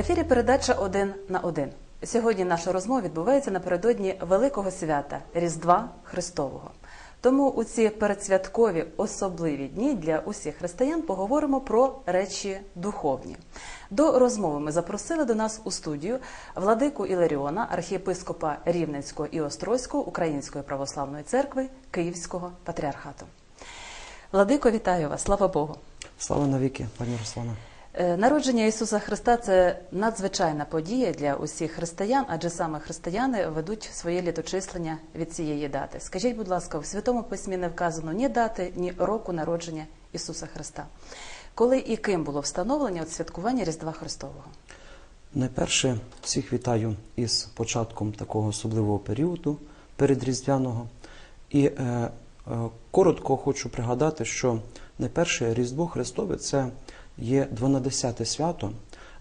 Ефірі. Передача один на один. Сьогодні наша розмова відбувається напередодні великого свята Різдва Христового. Тому у ці передсвяткові особливі дні для усіх християн поговоримо про речі духовні. До розмови ми запросили до нас у студію владику Іларіона, архієпископа Рівненського і Острозького Української православної церкви Київського патріархату. Владико, вітаю вас! Слава Богу! Слава навіки, пані Руслана. Е, Народження Ісуса Христа це надзвичайна подія для усіх християн, адже саме християни ведуть своє літочислення від цієї дати. Скажіть, будь ласка, в Святому Письмі не вказано ні дати, ні року народження Ісуса Христа. Коли і ким було встановлення от святкування Різдва Христового? Найперше всіх вітаю із початком такого особливого періоду передріздвяного. І е, е, коротко хочу пригадати, що найперше Різдво Христове це є 12 свято.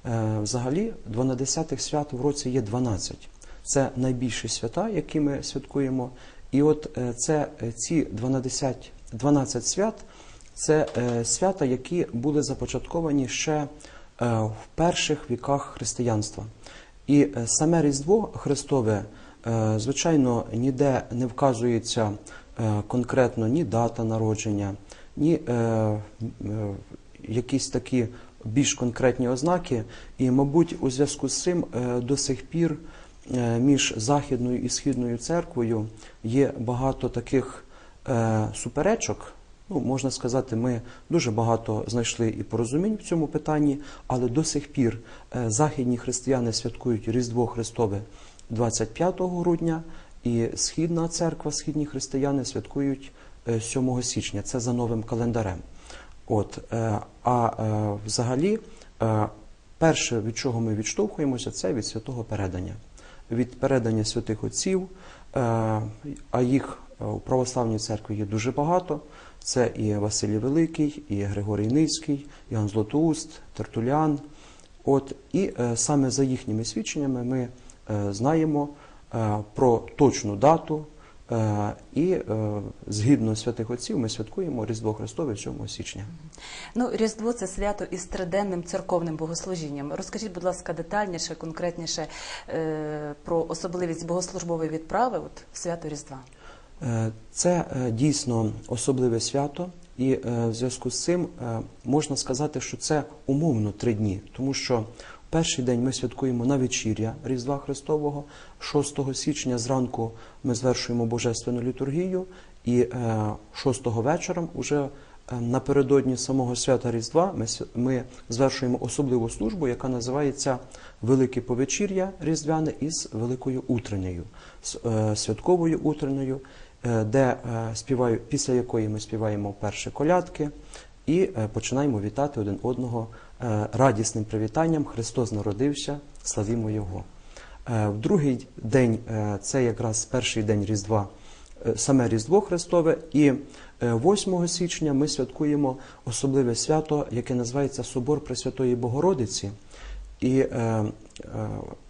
Е, взагалі, 12 свят в році є 12. Це найбільші свята, які ми святкуємо. І от е, це е, ці 12, 12 свят це свята, які були започатковані ще в перших віках християнства. І саме Різдво Христове, звичайно, ніде не вказується конкретно ні дата народження, ні якісь такі більш конкретні ознаки. І, мабуть, у зв'язку з цим е, до сих пір е, між Західною і Східною церквою є багато таких е, суперечок. Ну, можна сказати, ми дуже багато знайшли і порозумінь в цьому питанні, але до сих пір західні християни святкують Різдво Христове 25 грудня, і Східна церква, східні християни святкують е, 7 січня. Це за новим календарем. От, е, а е, взагалі, е, перше, від чого ми відштовхуємося, це від святого передання. Від передання святих отців, а їх у православній церкві є дуже багато. Це і Василій Великий, і Григорій Ницький, Іоанн Златоуст, Тертулян. От, і саме за їхніми свідченнями ми знаємо про точну дату. Е, і е, згідно святих отців ми святкуємо Різдво Христове 7 січня. Ну, Різдво це свято із триденним церковним богослужінням. Розкажіть, будь ласка, детальніше, конкретніше е, про особливість богослужбової відправи от, свято Різдва. Це дійсно особливе свято, і в зв'язку з цим можна сказати, що це умовно три дні, тому що перший день ми святкуємо на вечір'я Різдва Христового, 6 січня зранку ми звершуємо божественну літургію, і 6 вечором уже напередодні самого свята Різдва ми, звершуємо особливу службу, яка називається Велике повечір'я Різдвяне із Великою утреннею, з е, святковою утреннею, е, де е, співаю, після якої ми співаємо перші колядки і е, починаємо вітати один одного е, радісним привітанням Христос народився, славімо Його. Е, В другий день е, це якраз перший день Різдва, е, саме Різдво Христове, і е, 8 січня ми святкуємо особливе свято, яке називається Собор Пресвятої Богородиці. І е, е,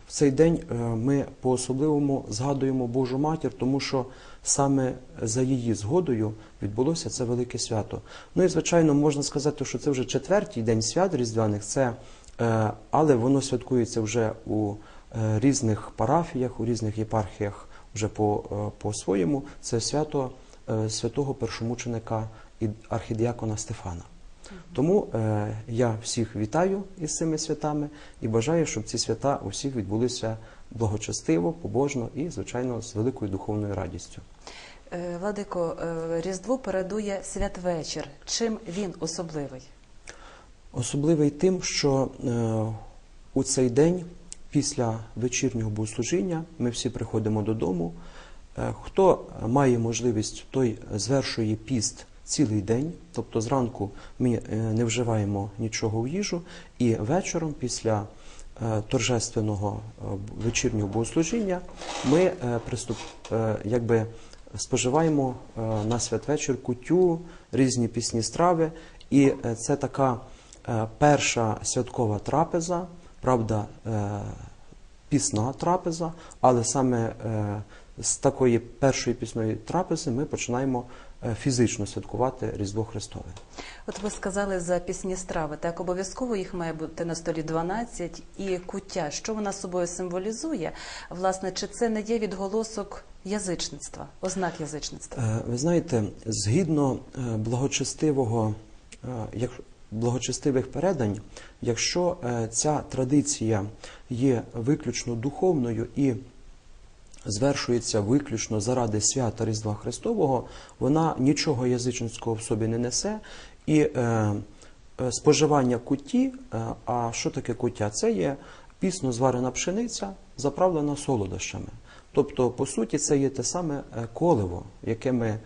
в цей день е, ми по-особливому згадуємо Божу матір, тому що саме за її згодою відбулося це велике свято. Ну і звичайно, можна сказати, що це вже четвертий день свят різдвяних, це, е, але воно святкується вже у е, різних парафіях, у різних єпархіях вже по, е, по-своєму. Це свято святого першомученика і архідіакона Стефана. Тому е, я всіх вітаю із цими святами і бажаю, щоб ці свята у всіх відбулися благочестиво, побожно і, звичайно, з великою духовною радістю. Е, Владико, е, Різдву передує святвечір. Чим він особливий? Особливий тим, що е, у цей день, після вечірнього богослужіння, ми всі приходимо додому. Хто має можливість, той звершує піст цілий день, тобто зранку ми е, не вживаємо нічого в їжу, і вечором, після е, торжественного е, вечірнього богослужіння, ми приступ, якби споживаємо на святвечір кутю, різні пісні страви, і це така перша святкова трапеза, правда, пісна трапеза, але саме з такої першої пісної трапези ми починаємо фізично святкувати Різдво Христове. От ви сказали за пісні страви, так обов'язково їх має бути на столі 12 і куття. Що вона собою символізує? Власне, чи це не є відголосок язичництва, ознак язичництва? Е, Ви знаєте, згідно е, благочестивого, е, як благочестивих передань, якщо е, ця традиція є виключно духовною і звершується виключно заради свята Різдва Христового, вона нічого язичницького в собі не несе. І е, е, споживання куті, е, а що таке куття? Це є пісно зварена пшениця, заправлена солодощами. Тобто, по суті, це є те саме е, коливо, яке ми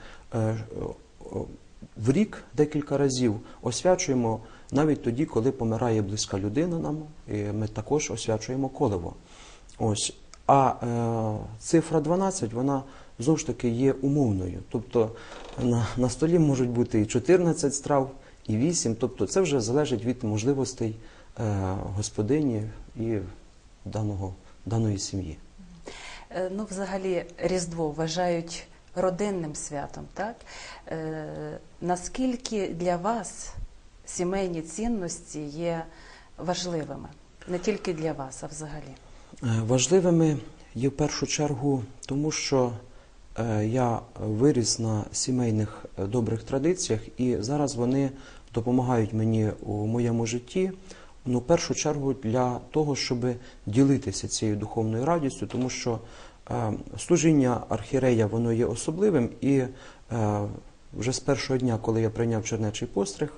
в рік декілька разів освячуємо навіть тоді, коли помирає близька людина нам, і ми також освячуємо коливо. Ось. А е, цифра 12, вона знову ж таки є умовною. Тобто на, на столі можуть бути і 14 страв, і 8. Тобто це вже залежить від можливостей е, господині і даного, даної сім'ї. Е, Ну, взагалі, Різдво вважають родинним святом, так? Е, наскільки для вас сімейні цінності є важливими? Не тільки для вас, а взагалі. Е, Важливими є в першу чергу, тому що е, я виріс на сімейних е, добрих традиціях, і зараз вони допомагають мені у моєму житті. Ну, в першу чергу для того, щоб ділитися цією духовною радістю, тому що служіння архірея воно є особливим, і вже з першого дня, коли я прийняв чернечий постриг,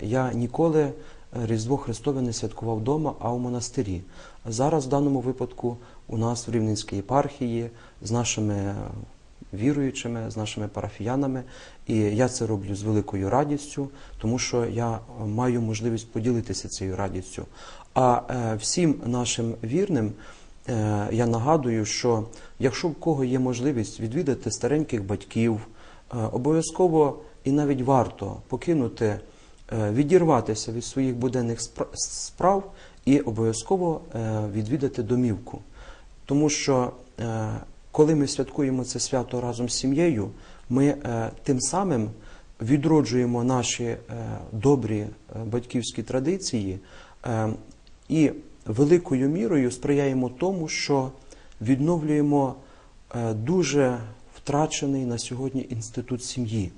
я ніколи Різдво Христове не святкував вдома, а у монастирі. Зараз в даному випадку у нас в Рівненській єпархії з нашими віруючими, з нашими парафіянами, і я це роблю з великою радістю, тому що я е, маю можливість поділитися цією радістю. А е, всім нашим вірним е, я нагадую, що якщо в кого є можливість відвідати стареньких батьків, обов'язково і навіть варто покинути відірватися від своїх буденних спра- справ і обов'язково е, відвідати домівку. Тому що е, коли ми святкуємо це свято разом з сім'єю, ми е, тим самим відроджуємо наші е, добрі е, батьківські традиції е, і великою мірою сприяємо тому, що відновлюємо е, дуже втрачений на сьогодні інститут сім'ї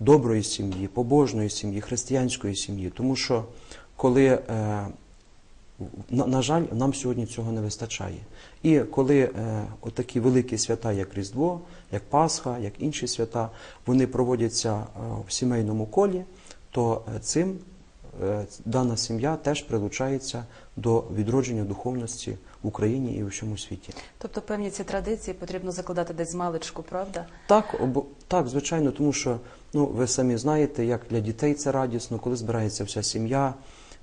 доброї сім'ї, побожної сім'ї, християнської сім'ї. Тому що коли, е, на, жаль, нам сьогодні цього не вистачає. І коли е, отакі великі свята, як Різдво, як Пасха, як інші свята, вони проводяться е, в сімейному колі, то цим дана сім'я теж прилучається до відродження духовності в Україні і у всьому світі. Тобто певні ці традиції потрібно закладати десь з маличку, правда? Так, обо... так, звичайно, тому що ну, ви самі знаєте, як для дітей це радісно, коли збирається вся сім'я,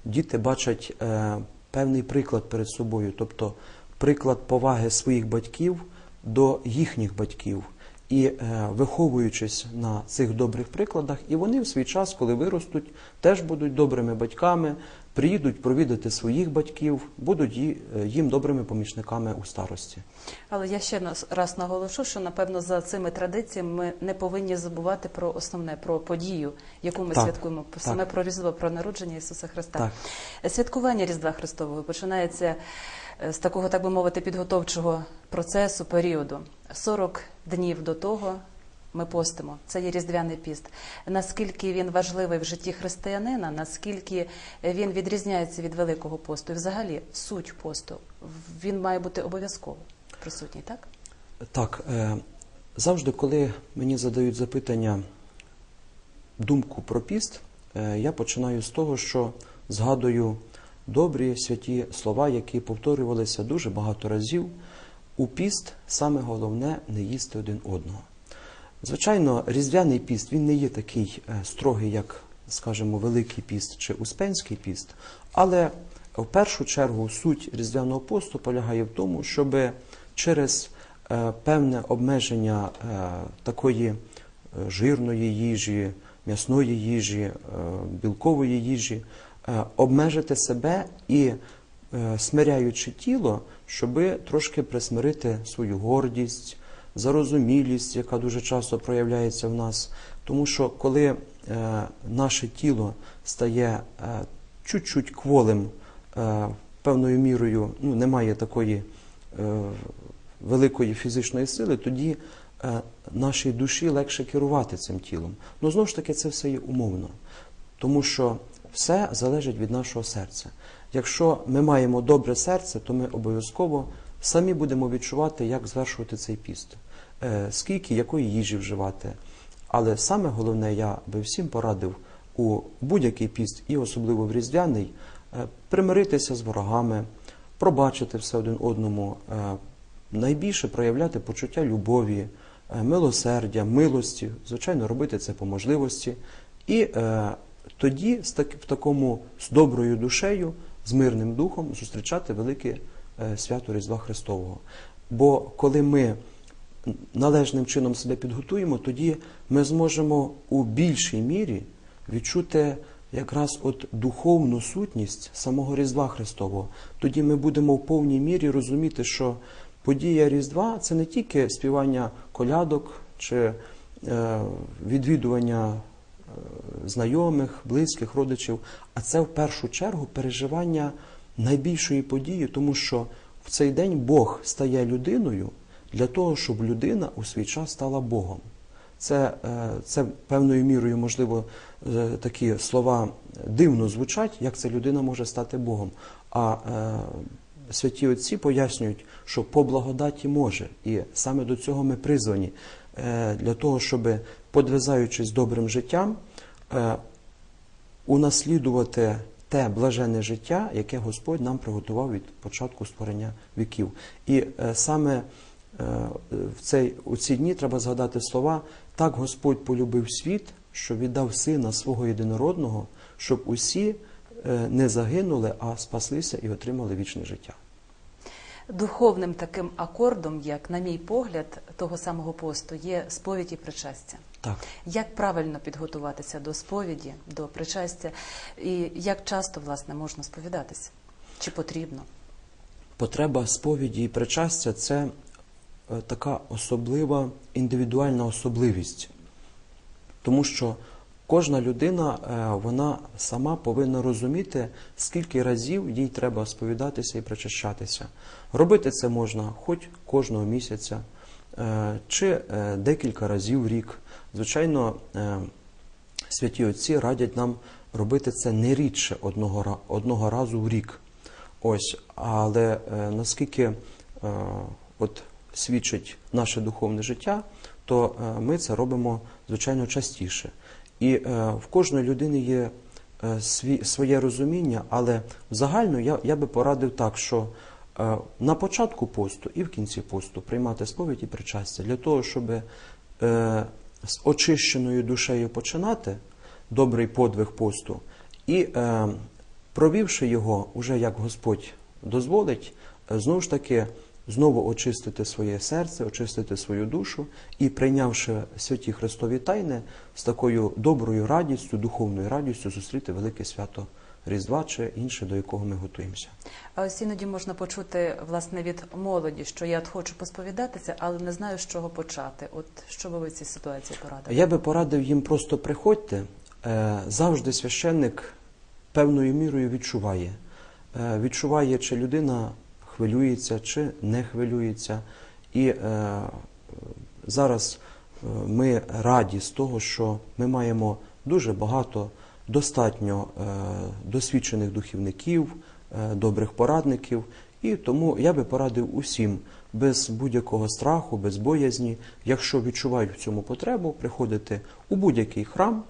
діти бачать е, певний приклад перед собою, тобто приклад поваги своїх батьків до їхніх батьків. І е, виховуючись на цих добрих прикладах, і вони в свій час, коли виростуть, теж будуть добрими батьками, приїдуть провідати своїх батьків, будуть ї- е, їм добрими помічниками у старості. Але я ще раз наголошу, що напевно за цими традиціями ми не повинні забувати про основне, про подію, яку ми Так, святкуємо, так. саме про Різдво, про народження Ісуса Христа. Так. Святкування Різдва Христового починається е, з такого, так би мовити, підготовчого процесу, періоду. 40 днів до того ми постимо. Це є Різдвяний піст. Наскільки він важливий в житті християнина, наскільки він відрізняється від Великого посту, і взагалі суть посту, він має бути обов'язково присутній, так? Так, е, завжди, коли мені задають запитання, думку про піст, е, я починаю з того, що згадую добрі святі слова, які повторювалися дуже багато разів. У піст саме головне не їсти один одного. Звичайно, різдвяний піст він не є такий е, строгий, як, скажімо, Великий піст чи Успенський піст, але в першу чергу суть різдвяного посту полягає в тому, щоб через е, певне обмеження е, такої жирної їжі, м'ясної їжі, білкової їжі, обмежити себе і, смиряючи тіло, щоби трошки присмирити свою гордість, зарозумілість, яка дуже часто проявляється в нас. Тому що коли е, наше тіло стає е, чуть-чуть кволим, е, певною мірою ну, немає такої е, великої фізичної сили, тоді е, нашій душі легше керувати цим тілом. Ну знову ж таки, це все є умовно, тому що все залежить від нашого серця. Якщо ми маємо добре серце, то ми обов'язково самі будемо відчувати, як звершувати цей піст, Е, скільки якої їжі вживати. Але саме головне, я би всім порадив у будь-який піст, і особливо в різдвяний, е, примиритися з ворогами, пробачити все один одному, е, найбільше проявляти почуття любові, милосердя, милості, звичайно, робити це по можливості. І тоді в такому з доброю душею, з мирним духом зустрічати велике е, свято Різдва Христового. Бо коли ми належним чином себе підготуємо, тоді ми зможемо у більшій мірі відчути якраз от духовну сутність самого Різдва Христового. Тоді ми будемо в повній мірі розуміти, що подія Різдва це не тільки співання колядок чи е, відвідування знайомих, близьких, родичів, а це в першу чергу переживання найбільшої події, тому що в цей день Бог стає людиною для того, щоб людина у свій час стала Богом. Це, е, це певною мірою, можливо, е, такі слова дивно звучать, як ця людина може стати Богом. А е, святі отці пояснюють, що по благодаті може. І саме до цього ми призвані, е, для того, щоб, подвизаючись добрим життям, унаслідувати те блаженне життя, яке Господь нам приготував від початку створення віків. І е, саме е, в цей, у ці дні треба згадати слова так Господь полюбив світ, що віддав сина свого єдинородного, щоб усі е, не загинули, а спаслися і отримали вічне життя. Духовним таким акордом, як, на мій погляд, того самого посту, є сповідь і причастя. Так. Як правильно підготуватися до сповіді, до причастя, і як часто власне можна сповідатися? Чи потрібно? Потреба сповіді і причастя це е, така особлива індивідуальна особливість, тому що кожна людина е, вона сама повинна розуміти, скільки разів їй треба сповідатися і причащатися. Робити це можна хоч кожного місяця е, чи декілька разів в рік. Звичайно, е, святі отці радять нам робити це не рідше одного, одного разу в рік. Ось, але е, наскільки е, от свідчить наше духовне життя, то ми це робимо звичайно частіше. І в кожної людини є своє розуміння, але загально я, я би порадив так, що на початку посту і в кінці посту приймати сповідь і причастя для того, щоб з очищеною душею починати добрий подвиг посту і е, провівши його уже як Господь дозволить, знову ж таки знову очистити своє серце, очистити свою душу і прийнявши святі Христові тайни з такою доброю радістю, духовною радістю зустріти велике свято Різдва чи інше, до якого ми готуємося. А ось іноді можна почути власне від молоді, що я от хочу посповідатися, але не знаю, з чого почати. От що би ви в цій ситуації порадили? Я би порадив їм просто приходьте. Е, Завжди священник певною мірою відчуває. Е, Відчуває, чи людина хвилюється, чи не хвилюється. І е, зараз е, ми раді з того, що ми маємо дуже багато достатньо е, досвідчених духівників, е, добрих порадників. І тому я би порадив усім без будь-якого страху, без боязні, якщо відчувають в цьому потребу, приходити у будь-який храм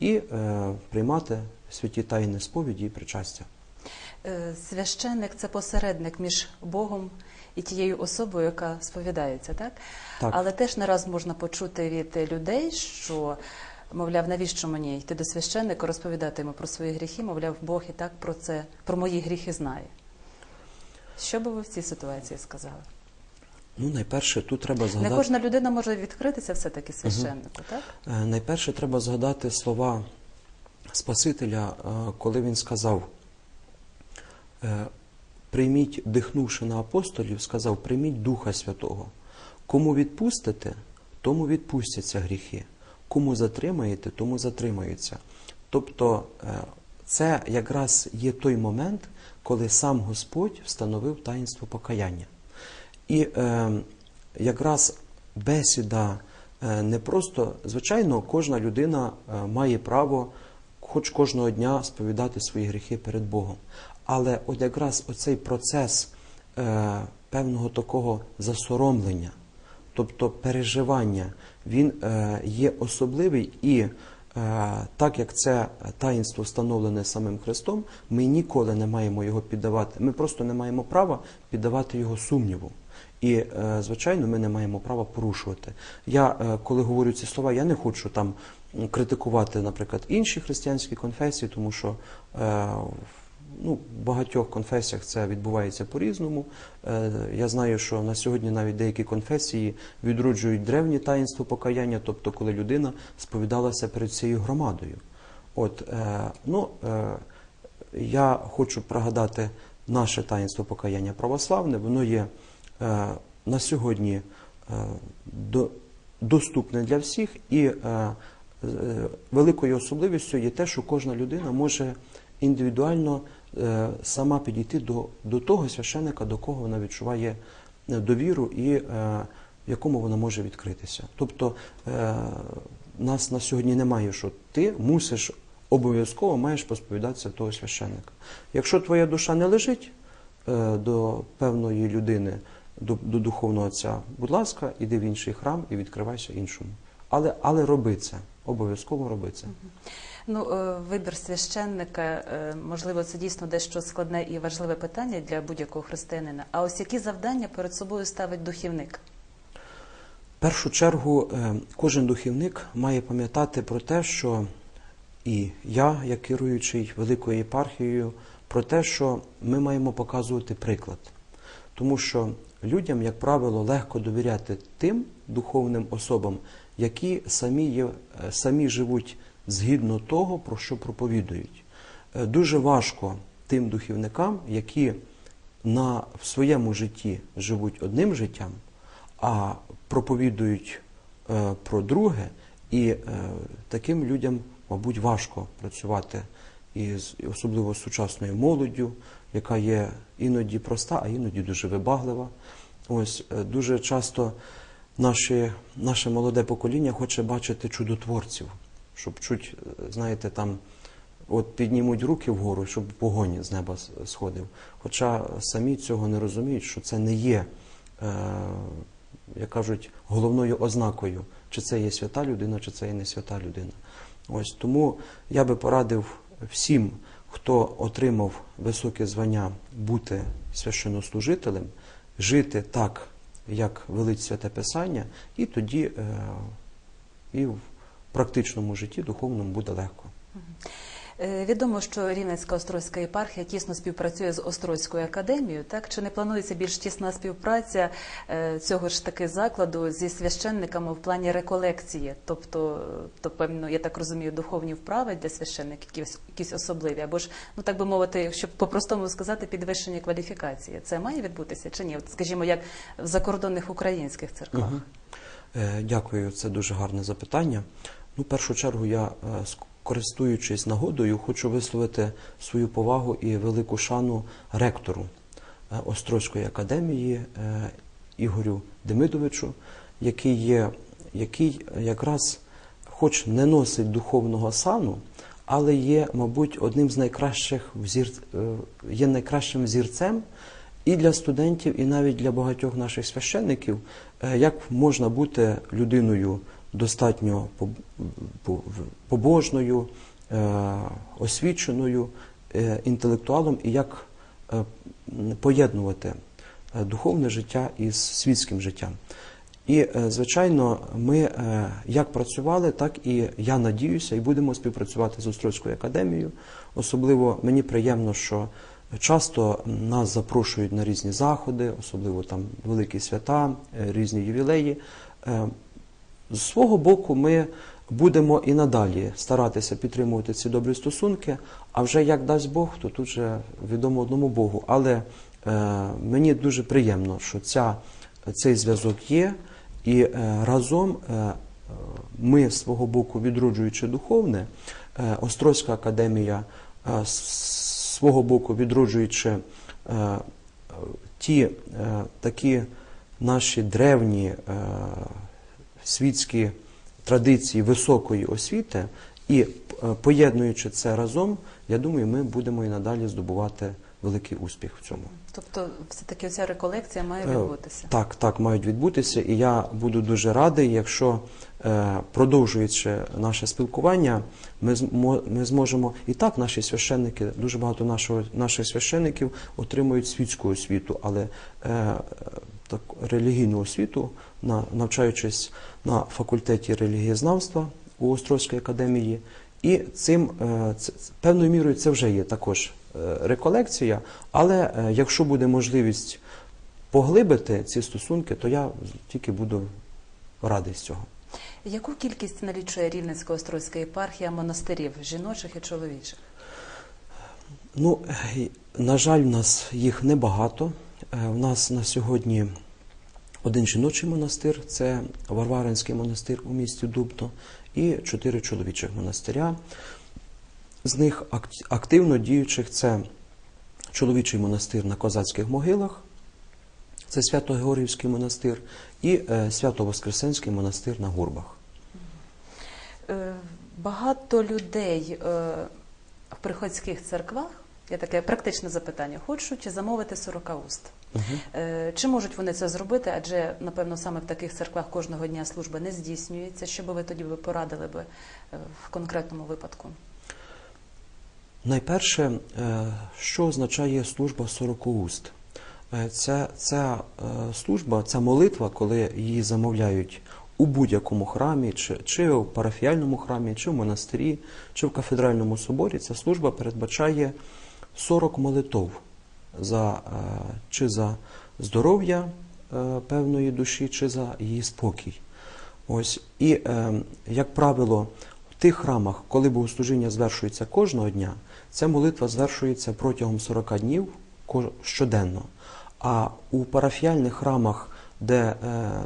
і е, приймати святі тайни сповіді і причастя. Священник це посередник між Богом і тією особою, яка сповідається, так? Так. Але теж не раз можна почути від людей, що, мовляв, навіщо мені йти до священника, розповідати йому про свої гріхи, мовляв, Бог і так про це, про мої гріхи знає. Що би ви в цій ситуації сказали? Ну, найперше, тут треба Не кожна людина може відкритися все-таки священнику, так? Е, Найперше треба згадати слова Спасителя, е, коли він сказав: е, прийміть, дихнувши на апостолів, сказав: прийміть Духа Святого. Кому відпустите, тому відпустяться гріхи. Кому затримаєте, тому затримаються. Тобто е, це якраз є той момент, коли сам Господь встановив таїнство покаяння. І е, якраз бесіда е, не просто, звичайно, кожна людина е, має право хоч кожного дня сповідати свої гріхи перед Богом. Але от якраз оцей процес е, певного такого засоромлення, тобто переживання, він е, є особливий і е, так як це таїнство встановлене самим Христом, ми ніколи не маємо його піддавати. Ми просто не маємо права піддавати його сумніву. І, е, звичайно, ми не маємо права порушувати. Я, коли говорю ці слова, я не хочу там критикувати, наприклад, інші християнські конфесії, тому що е, ну, багатьох конфесіях це відбувається по-різному. Е, Я знаю, що на сьогодні навіть деякі конфесії відроджують древні таїнство покаяння, тобто коли людина сповідалася перед цією громадою. От, е, ну, е, я хочу пригадати наше таїнство покаяння православне. Воно є на сьогодні доступне для всіх, і великою особливістю є те, що кожна людина може індивідуально сама підійти до, до того священника, до кого вона відчуває е, довіру і е, в якому вона може відкритися. Тобто е, нас на сьогодні немає, що ти мусиш обов'язково маєш посповідатися того священника. Якщо твоя душа не лежить е, до певної людини, до, до духовного отця, будь ласка, іди в інший храм і відкривайся іншому. Але, але роби це, обов'язково роби це. Ну, е, вибір священника, е, можливо, це дійсно дещо складне і важливе питання для будь-якого християнина. А ось які завдання перед собою ставить духівник? В першу чергу е, кожен духівник має пам'ятати про те, що і я, як керуючий великою єпархією, про те, що ми маємо показувати приклад. Тому що людям, як правило, легко довіряти тим духовним особам, які самі, є, самі живуть згідно того, про що проповідують. Е, Дуже важко тим духівникам, які на, в своєму житті живуть одним життям, а проповідують е, про друге, і е, таким людям, мабуть, важко працювати із особливо з сучасною молоддю, яка є іноді проста, а іноді дуже вибаглива. Ось е, дуже часто наші, наше молоде покоління хоче бачити чудотворців, щоб чуть, е, знаєте, там от піднімуть руки вгору, щоб вогонь з неба сходив. Хоча самі цього не розуміють, що це не є, е, як кажуть, головною ознакою, чи це є свята людина, чи це є не свята людина. Ось тому я би порадив всім, хто отримав високе звання бути священнослужителем, жити так, як велить святе Писання, і тоді е, і практичному житті духовному буде легко. Е, Відомо, що Рівненська Острозька єпархія тісно співпрацює з Острозькою академією. Так чи не планується більш тісна співпраця е, цього ж таки закладу зі священниками в плані реколекції? Тобто, то певно, я так розумію, духовні вправи для священників якісь, якісь особливі, або ж ну так би мовити, якщо по-простому сказати, підвищення кваліфікації. Це має відбутися чи ні? От, скажімо, як в закордонних українських церквах. Е, Дякую, це дуже гарне запитання. Ну, в першу чергу, я, е, користуючись нагодою, хочу висловити свою повагу і велику шану ректору е, Острозької академії е, Ігорю Демидовичу, який є, який якраз, хоч не носить духовного сану, але є, мабуть, одним з найкращих взір... є найкращим взірцем і для студентів, і навіть для багатьох наших священників, як можна бути людиною достатньо побожною, е, освіченою, е, інтелектуалом, і як е, поєднувати духовне життя із світським життям. І, звичайно, ми як працювали, так і я надіюся, і будемо співпрацювати з Острозькою академією. Особливо мені приємно, що часто нас запрошують на різні заходи, особливо там великі свята, різні ювілеї. З свого боку, ми будемо і надалі старатися підтримувати ці добрі стосунки. А вже як дасть Бог, то тут же відомо одному Богу. Але е, мені дуже приємно, що ця, цей зв'язок є, і е, разом е, ми з свого боку, відроджуючи духовне, е, Острозька академія е, з свого боку, відроджуючи е, ті е, такі наші древні е, світські традиції високої освіти і е, поєднуючи це разом, я думаю, ми будемо і надалі здобувати великий успіх в цьому. Тобто, все-таки ця реколекція має Е, відбутися. Так, так, мають відбутися, і я буду дуже радий, якщо е, продовжуючи наше спілкування, ми, ми зможемо і так наші священники, дуже багато нашого, наших священників отримують світську освіту, але так, релігійну освіту, на, навчаючись на факультеті релігієзнавства у Острозькій академії. І цим це, певною мірою це вже є також е, реколекція, але е, якщо буде можливість поглибити ці стосунки, то я тільки буду радий з цього. Яку кількість налічує Рівненська Острозька єпархія монастирів жіночих і чоловічих? Ну, на жаль, в нас їх небагато. Е, У нас на сьогодні один жіночий монастир, це Варваринський монастир у місті Дубно, і чотири чоловічих монастиря. З них активно діючих це чоловічий монастир на Козацьких могилах, це Свято-Георгіївський монастир і е, Свято-Воскресенський монастир на Гурбах. Е, Багато людей е, в приходських церквах, є таке практичне запитання, хочуть замовити 40 уст. Е, Чи можуть вони це зробити? Адже, напевно, саме в таких церквах кожного дня служба не здійснюється. Що би ви тоді порадили би е, в конкретному випадку? Найперше, е, що означає служба 40 уст? Ця, ця служба, ця молитва, коли її замовляють у будь-якому храмі, чи, чи в парафіальному храмі, чи в монастирі, чи в кафедральному соборі, ця служба передбачає 40 молитов за, е, чи за здоров'я е, певної душі, чи за її спокій. Ось і е, як правило, в тих храмах, коли богослужіння звершується кожного дня, ця молитва звершується протягом 40 днів щоденно. А у парафіальних храмах, де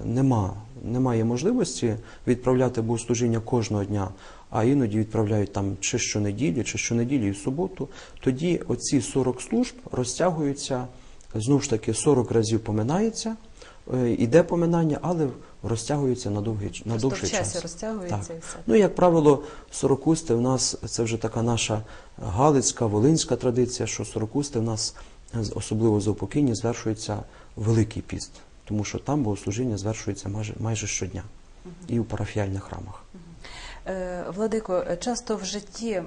нема, немає можливості відправляти богослужіння кожного дня, а іноді відправляють там чи щонеділі, чи щонеділі і в суботу, тоді оці 40 служб розтягуються, знову ж таки 40 разів поминається, е, іде поминання, але розтягується на довгий, на Просто довший в часі час. розтягується Так. і все. Ну, як правило, сорокусти в нас це вже така наша галицька, волинська традиція, що сорокусти в нас, особливо за упокійні, звершується Великий піст, тому що там богослужіння звершується майже, майже щодня і у парафіальних храмах. Е, Владико, е, часто в житті,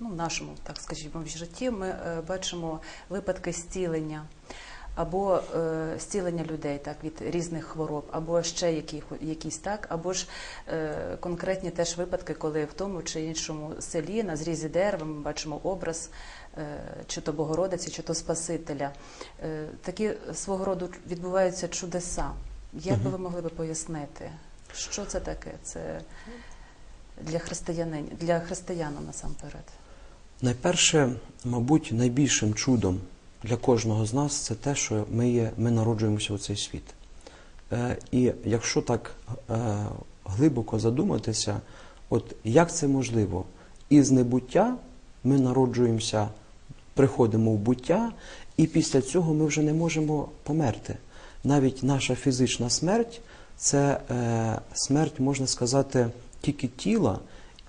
ну, в нашому, так скажімо, в житті ми е, бачимо випадки зцілення або е, зцілення людей так, від різних хвороб, або ще яких, якісь так, або ж е, конкретні теж випадки, коли в тому чи іншому селі на зрізі дерева ми бачимо образ е, чи то Богородиці, чи то Спасителя. Е, Такі свого роду відбуваються чудеса. Як би ви могли би пояснити, що це таке? Це для християнин, для християна насамперед. Найперше, мабуть, найбільшим чудом для кожного з нас це те, що ми, є, ми народжуємося у цей світ. Е, і якщо так е, глибоко задуматися, от як це можливо? Із небуття ми народжуємося, приходимо в буття, і після цього ми вже не можемо померти. Навіть наша фізична смерть це е, смерть, можна сказати, тільки тіла,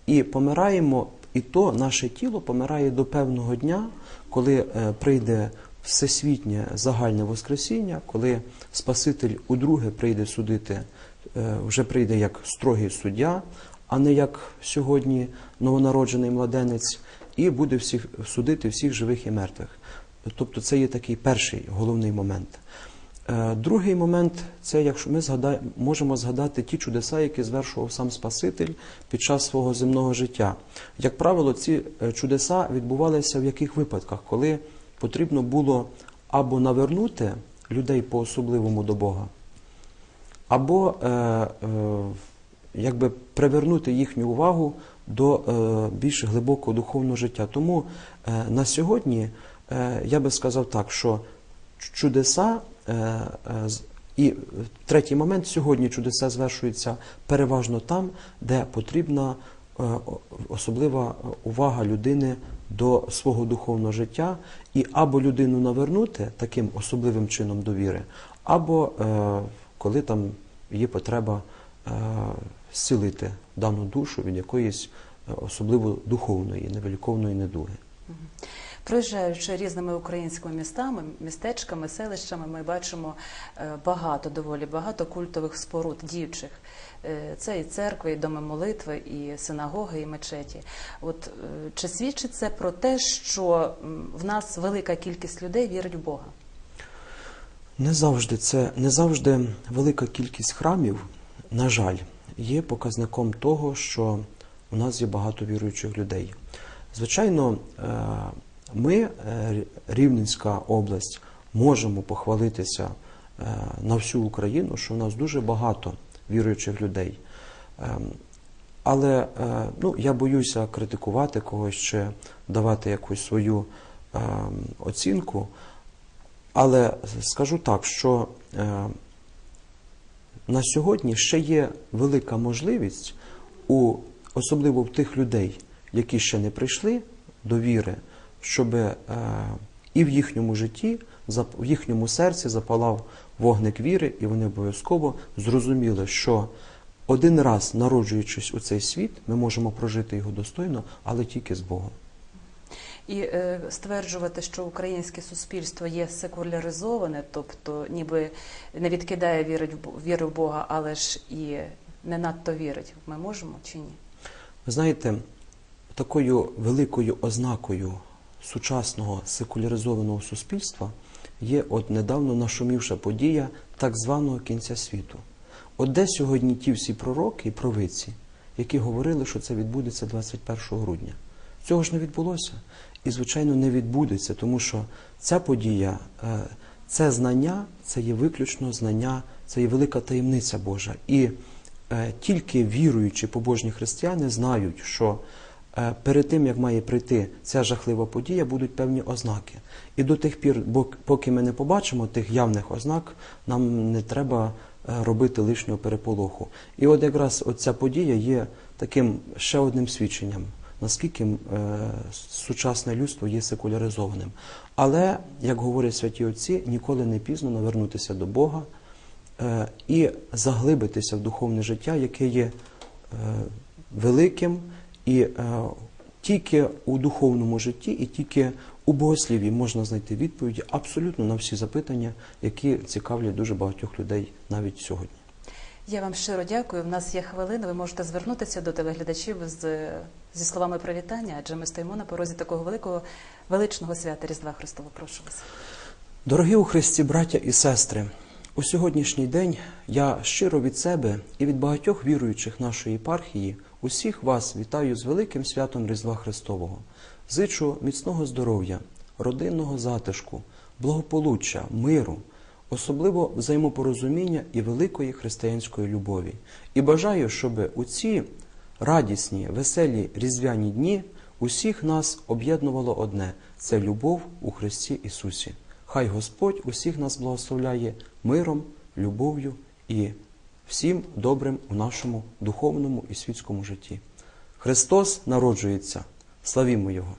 і помираємо, і то наше тіло помирає до певного дня, коли е, прийде всесвітнє загальне Воскресіння, коли Спаситель удруге прийде судити, е, вже прийде як строгий суддя, а не як сьогодні новонароджений младенець, і буде всіх судити всіх живих і мертвих. Тобто це є такий перший головний момент. Е, Другий момент це якщо ми згада... можемо згадати ті чудеса, які звершував сам Спаситель під час свого земного життя. Як правило, ці е, чудеса відбувалися в яких випадках, коли потрібно було або навернути людей по-особливому до Бога, або е, е, якби привернути їхню увагу до е, більш глибокого духовного життя. Тому е, на сьогодні е, я би сказав так, що чудеса, і е, третій момент. Сьогодні чудеса звершуються переважно там, де потрібна е, особлива увага людини до свого духовного життя, і або людину навернути таким особливим чином довіри, або е, коли там є потреба е, зцілити дану душу від якоїсь е, особливо духовної, невеликовної недуги. Проїжджаючи різними українськими містами, містечками, селищами, ми бачимо е, багато, доволі багато культових споруд діючих. Е, Це і церкви, і доми молитви, і синагоги, і мечеті. От е, чи свідчить це про те, що в нас велика кількість людей вірить в Бога? Не завжди це не завжди велика кількість храмів, на жаль, є показником того, що у нас є багато віруючих людей. Звичайно, ми, е, Рівненська область, можемо похвалитися е, на всю Україну, що у нас дуже багато віруючих людей. Ем, Але е, ну, я боюся критикувати когось чи давати якусь свою ем, оцінку. Але скажу так, що на сьогодні ще є велика можливість, у, особливо в тих людей, які ще не прийшли до віри, щоб е, і в їхньому житті, в їхньому серці запалав вогник віри, і вони обов'язково зрозуміли, що один раз народжуючись у цей світ, ми можемо прожити його достойно, але тільки з Богом. І е, стверджувати, що українське суспільство є секуляризоване, тобто ніби не відкидає вірить в віри в Бога, але ж і не надто вірить. Ми можемо чи ні? Ви знаєте, такою великою ознакою сучасного секуляризованого суспільства є от недавно нашумівша подія так званого кінця світу. От де сьогодні ті всі пророки і провидці, які говорили, що це відбудеться 21 грудня. Цього ж не відбулося. І, звичайно, не відбудеться, тому що ця подія, е, це знання, це є виключно знання, це є велика таємниця Божа. І е, тільки віруючі побожні християни знають, що перед тим, як має прийти ця жахлива подія, будуть певні ознаки. І до тих пір, поки ми не побачимо тих явних ознак, нам не треба е, робити лишнього переполоху. І от якраз оця подія є таким ще одним свідченням, наскільки е, сучасне людство є секуляризованим. Але, як говорять святі отці, ніколи не пізно навернутися до Бога е, і заглибитися в духовне життя, яке є е, великим, і е, тільки у духовному житті, і тільки у богослів'ї можна знайти відповіді абсолютно на всі запитання, які цікавлять дуже багатьох людей навіть сьогодні. Я вам щиро дякую. В нас є хвилина. Ви можете звернутися до телеглядачів з, зі словами привітання, адже ми стоїмо на порозі такого великого величного свята Різдва Христова. Прошу вас. Дорогі у Христі, браття і сестри, у сьогоднішній день я щиро від себе і від багатьох віруючих нашої єпархії усіх вас вітаю з великим святом Різдва Христового. Зичу міцного здоров'я, родинного затишку, благополуччя, миру, особливо взаємопорозуміння і великої християнської любові. І бажаю, щоб у ці радісні, веселі різдвяні дні усіх нас об'єднувало одне це любов у Христі Ісусі. Хай Господь усіх нас благословляє миром, любов'ю і всім добрим у нашому духовному і світському житті. Христос народжується. Славімо Його!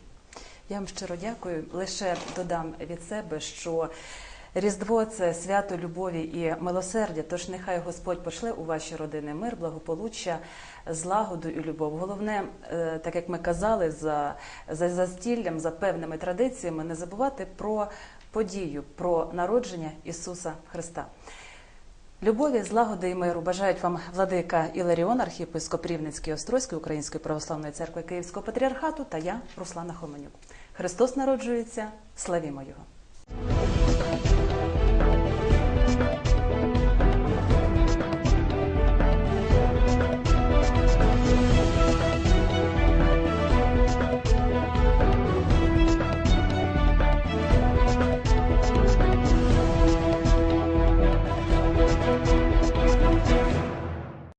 Я вам щиро дякую. Лише додам від себе, що Різдво це свято любові і милосердя. Тож нехай Господь пошле у ваші родини мир, благополуччя, злагоду і любов. Головне, е, так як ми казали, за, за застіллям, за певними традиціями, не забувати про подію, про народження Ісуса Христа. Любові, злагоди і миру бажають вам владика Іларіон, архієпископ Рівненський Острозької Української православної церкви Київського патріархату та я, Руслана Хоменюк. Христос народжується, славімо Його!